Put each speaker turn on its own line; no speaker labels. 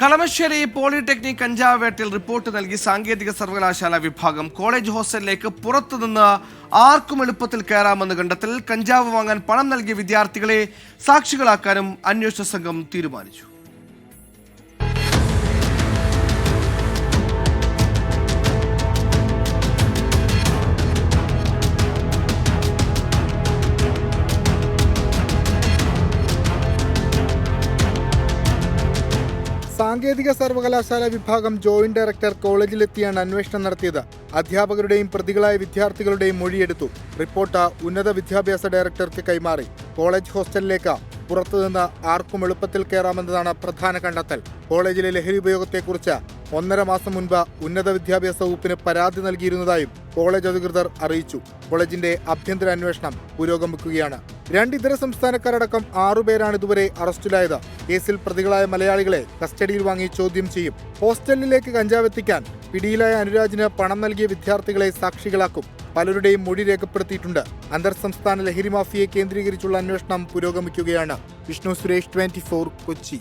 Kalamassery polytechnic കഞ്ചാവ് വേട്ടിൽ report നൽകി സാങ്കേതിക സർവകലാശാല വിഭാഗം കോളേജ് ഹോസ്റ്റലിലേക്ക് പുറത്തുനിന്ന് ആർക്കും എളുപ്പത്തിൽ കയറാമെന്ന് കണ്ടെത്തൽ കഞ്ചാവ് വാങ്ങാൻ പണം നൽകിയ വിദ്യാർത്ഥികളെ സാക്ഷികളാക്കാനും അന്വേഷണ സംഘം തീരുമാനിച്ചു.
സാങ്കേതിക സർവകലാശാല വിഭാഗം ജോയിന്റ് ഡയറക്ടർ കോളേജിലെത്തിയാണ് അന്വേഷണം നടത്തിയത്. അധ്യാപകരുടെയും പ്രതികളായ വിദ്യാർത്ഥികളുടെയും മൊഴിയെടുത്തു. റിപ്പോർട്ട് ഉന്നത വിദ്യാഭ്യാസ ഡയറക്ടർക്ക് കൈമാറി. കോളേജ് ഹോസ്റ്റലിലേക്ക് പുറത്തുനിന്ന് ആർക്കും എളുപ്പത്തിൽ കയറാമെന്നതാണ് പ്രധാന കണ്ടെത്തൽ. കോളേജിലെ ലഹരി ഉപയോഗത്തെക്കുറിച്ച് ഒന്നര മാസം മുൻപ് ഉന്നത വിദ്യാഭ്യാസ വകുപ്പിന് പരാതി നൽകിയിരുന്നതായും കോളേജ് അധികൃതർ അറിയിച്ചു. കോളേജിന്റെ ആഭ്യന്തര അന്വേഷണം പുരോഗമിക്കുകയാണ്. രണ്ട് ഇതര സംസ്ഥാനക്കാരടക്കം ആറുപേരാണ് ഇതുവരെ അറസ്റ്റിലായത്. കേസിൽ പ്രതികളായ മലയാളികളെ കസ്റ്റഡിയിൽ വാങ്ങി ചോദ്യം ചെയ്യും. ഹോസ്റ്റലിലേക്ക് കഞ്ചാവെത്തിക്കാൻ പിടിയിലായ അനുരാജിന് പണം നൽകിയ വിദ്യാർത്ഥികളെ സാക്ഷികളാക്കും. പലരുടെയും മൊഴി രേഖപ്പെടുത്തിയിട്ടുണ്ട്. അന്തർ സംസ്ഥാന ലഹരി മാഫിയെ കേന്ദ്രീകരിച്ചുള്ള അന്വേഷണം പുരോഗമിക്കുകയാണ്. വിഷ്ണു സുരേഷ് ട്വന്റി കൊച്ചി.